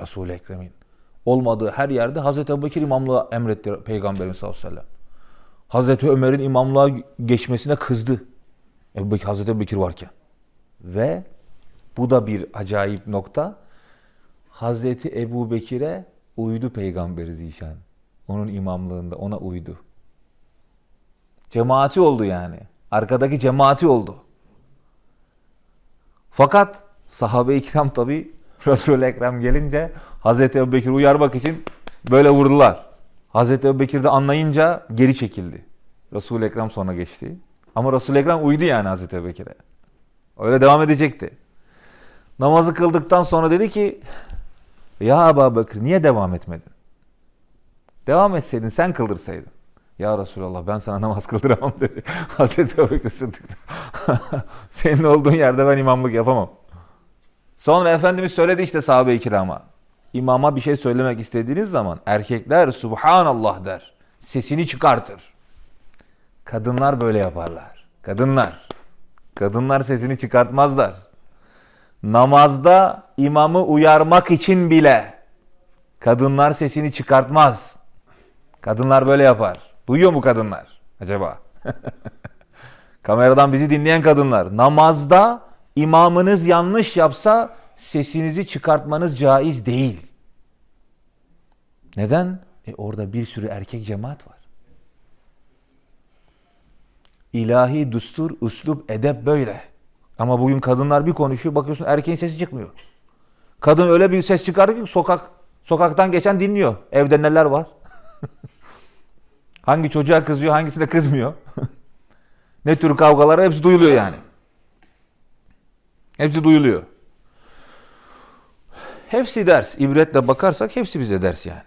Resul-i Ekrem'in. Olmadığı her yerde Hazreti Ebubekir imamlığa emretti Peygamberimiz sallallahu aleyhi ve sellem. Hazreti Ömer'in imamlığa geçmesine kızdı. Ebu Bekir, Hazreti Ebubekir varken. Ve bu da bir acayip nokta. Hazreti Ebu Bekir'e uydu Peygamberi Zişan. Onun imamlığında ona uydu. Cemaati oldu yani. Arkadaki cemaati oldu. Fakat sahabe-i kiram tabi Resul-i Ekrem gelince Hazreti Ebu Bekir uyarmak için böyle vurdular. Hazreti Ebu de anlayınca geri çekildi. Resul-i Ekrem sonra geçti. Ama Resul-i Ekrem uydu yani Hazreti Ebu. Öyle devam edecekti. Namazı kıldıktan sonra dedi ki ya Ebu Bekir niye devam etmedin? Devam etseydin sen kıldırsaydın. Ya Resulallah ben sana namaz kıldıramam dedi. Hazreti Ebu Bekir Senin olduğun yerde ben imamlık yapamam. Sonra Efendimiz söyledi işte sahabe-i kirama. İmama bir şey söylemek istediğiniz zaman erkekler Subhanallah der. Sesini çıkartır. Kadınlar böyle yaparlar. Kadınlar. Kadınlar sesini çıkartmazlar. Namazda imamı uyarmak için bile kadınlar sesini çıkartmaz. Kadınlar böyle yapar. Duyuyor mu kadınlar acaba? Kameradan bizi dinleyen kadınlar. Namazda imamınız yanlış yapsa sesinizi çıkartmanız caiz değil. Neden? E orada bir sürü erkek cemaat var. İlahi düstur, üslup, edep böyle. Ama bugün kadınlar bir konuşuyor bakıyorsun erkeğin sesi çıkmıyor. Kadın öyle bir ses çıkarıyor ki sokak sokaktan geçen dinliyor. Evde neler var? Hangi çocuğa kızıyor, hangisi de kızmıyor. ne tür kavgalar hepsi duyuluyor yani. Hepsi duyuluyor. Hepsi ders. İbretle bakarsak hepsi bize ders yani.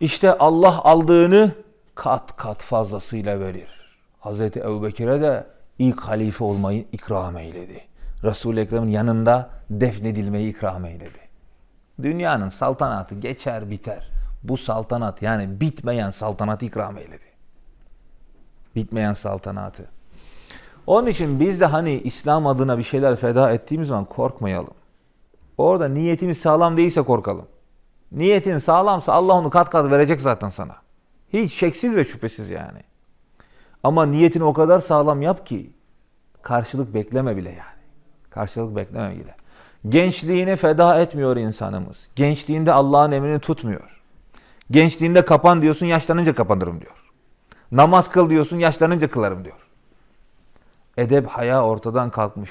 İşte Allah aldığını kat kat fazlasıyla verir. Hazreti Ebubekir'e de ilk halife olmayı ikram eyledi. Resul-i Ekrem'in yanında defnedilmeyi ikram eyledi. Dünyanın saltanatı geçer biter. Bu saltanat yani bitmeyen saltanatı ikram eyledi. Bitmeyen saltanatı. Onun için biz de hani İslam adına bir şeyler feda ettiğimiz zaman korkmayalım. Orada niyetimiz sağlam değilse korkalım. Niyetin sağlamsa Allah onu kat kat verecek zaten sana. Hiç şeksiz ve şüphesiz yani. Ama niyetini o kadar sağlam yap ki karşılık bekleme bile yani. Karşılık bekleme bile. Gençliğini feda etmiyor insanımız. Gençliğinde Allah'ın emrini tutmuyor. Gençliğinde kapan diyorsun, yaşlanınca kapanırım diyor. Namaz kıl diyorsun, yaşlanınca kılarım diyor. Edep, haya ortadan kalkmış.